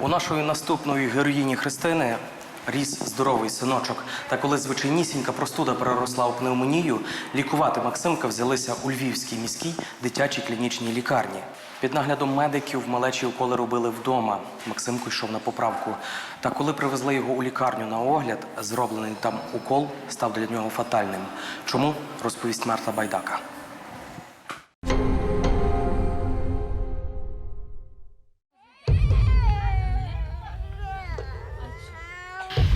У нашої наступної героїні Христини ріс здоровий синочок. Та коли звичайнісінька простуда переросла у пневмонію, лікувати Максимка взялися у Львівській міській дитячій клінічній лікарні. Під наглядом медиків малечі уколи робили вдома. Максимко йшов на поправку. Та коли привезли його у лікарню на огляд, зроблений там укол став для нього фатальним. Чому розповість Марта Байдака?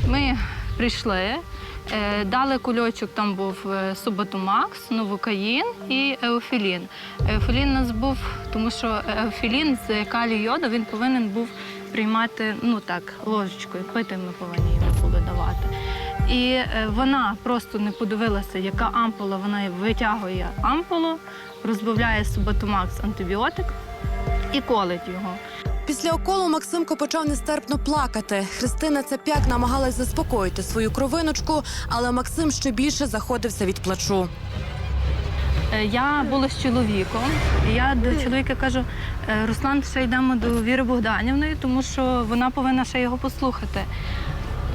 Ми прийшли, е, дали кульочок, там був е, Субатумакс, Новокаїн і Еофілін. Еофілін у нас був, тому що Еофілін з калію йоду він повинен був приймати ну так, ложечкою, пити ми повинні йому були давати. І е, вона просто не подивилася, яка ампула, вона витягує ампулу, розбавляє Субатумакс антибіотик і колить його. Після уколу Максимко почав нестерпно плакати. Христина Цепяк намагалась заспокоїти свою кровиночку, але Максим ще більше заходився від плачу. Е, Я була з чоловіком. Я до чоловіка кажу: «Е, Руслан, ще йдемо до Віри Богданівної, тому що вона повинна ще його послухати.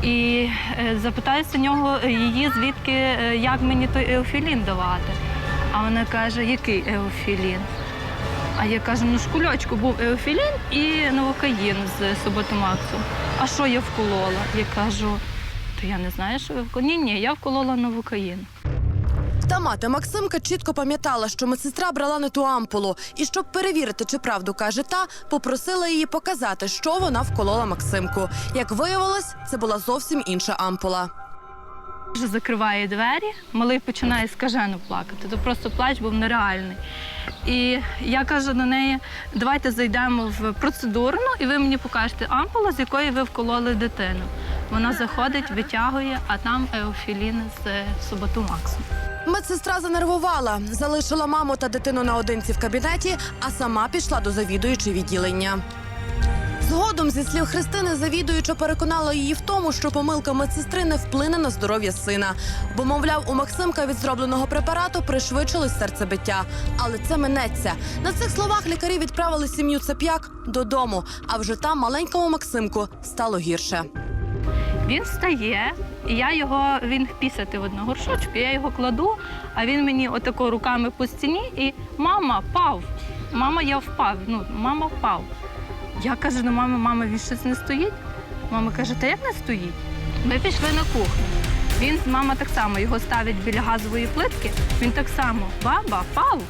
І е, запитаюся нього її, звідки як мені той еофілін давати. А вона каже, який еофілін? А я кажу, ну ж кульочку був еофілін і новокаїн з суботомаксу. А що я вколола? Я кажу, то я не знаю, що ви вколола. Ні, ні, я вколола новокаїн. Та мати Максимка чітко пам'ятала, що медсестра брала не ту ампулу, і щоб перевірити, чи правду каже та, попросила її показати, що вона вколола Максимку. Як виявилось, це була зовсім інша ампула. Вже закриває двері, малий починає скажено плакати. То просто плач був нереальний. І я кажу до неї: давайте зайдемо в процедурну, і ви мені покажете ампула, з якої ви вкололи дитину. Вона заходить, витягує, а там еофілін з суботумаксом. Медсестра занервувала, залишила маму та дитину наодинці в кабінеті, а сама пішла до завідуючої відділення. Згодом, зі слів Христини, завідуюча переконала її в тому, що помилка медсестри не вплине на здоров'я сина. Бо, мовляв, у Максимка від зробленого препарату пришвидшилось серцебиття. Але це минеться. На цих словах лікарі відправили сім'ю Цеп'як додому. А вже там маленькому Максимку стало гірше. Він встає, і я його він пісяти в одну горшочку, я його кладу, а він мені отако руками по стіні і мама впав. Мама, я впав. Ну, мама впав. Я кажу до мами, мама, він щось не стоїть. Мама каже, та як не стоїть? Ми пішли на кухню. Він, мама так само його ставить біля газової плитки. Він так само, баба, впав.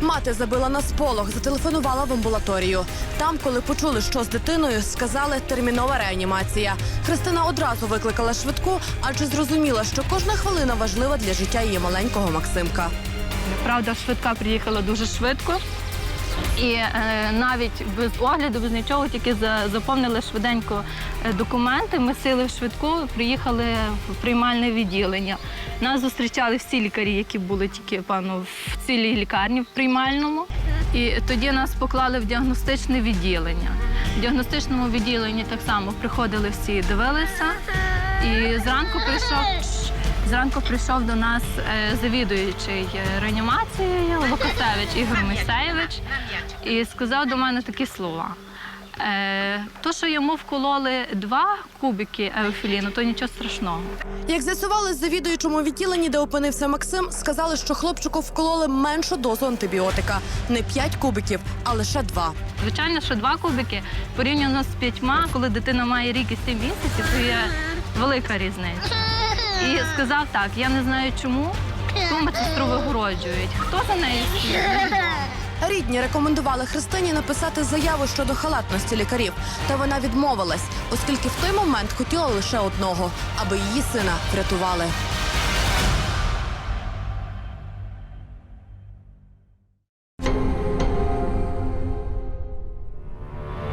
Мати забила на сполох, зателефонувала в амбулаторію. Там, коли почули, що з дитиною, сказали термінова реанімація. Христина одразу викликала швидку, адже зрозуміла, що кожна хвилина важлива для життя її маленького Максимка. Правда, швидка приїхала дуже швидко. І е, навіть без огляду, без нічого, тільки за, заповнили швиденько е, документи. Ми сили в швидку приїхали в приймальне відділення. Нас зустрічали всі лікарі, які були тільки певно, в цілій лікарні в приймальному. І тоді нас поклали в діагностичне відділення. В діагностичному відділенні так само приходили всі, дивилися. І зранку прийшов. Зранку прийшов до нас е, завідуючий е, реанімацією Лукасевич Ігор Мойсеєвич і сказав до мене такі слова. Е, то, що йому вкололи два кубики еофіліну, то нічого страшного. Як з'ясували з завідуючому відділенні, де опинився Максим, сказали, що хлопчику вкололи меншу дозу антибіотика не 5 кубиків, а лише 2. Звичайно, що два кубики порівняно з п'ятьма, коли дитина має рік і сім місяців, то є велика різниця. І сказав так: я не знаю чому, ту медсестру вигороджують. Хто за нею. Рідні рекомендували Христині написати заяву щодо халатності лікарів, та вона відмовилась, оскільки в той момент хотіла лише одного, аби її сина врятували.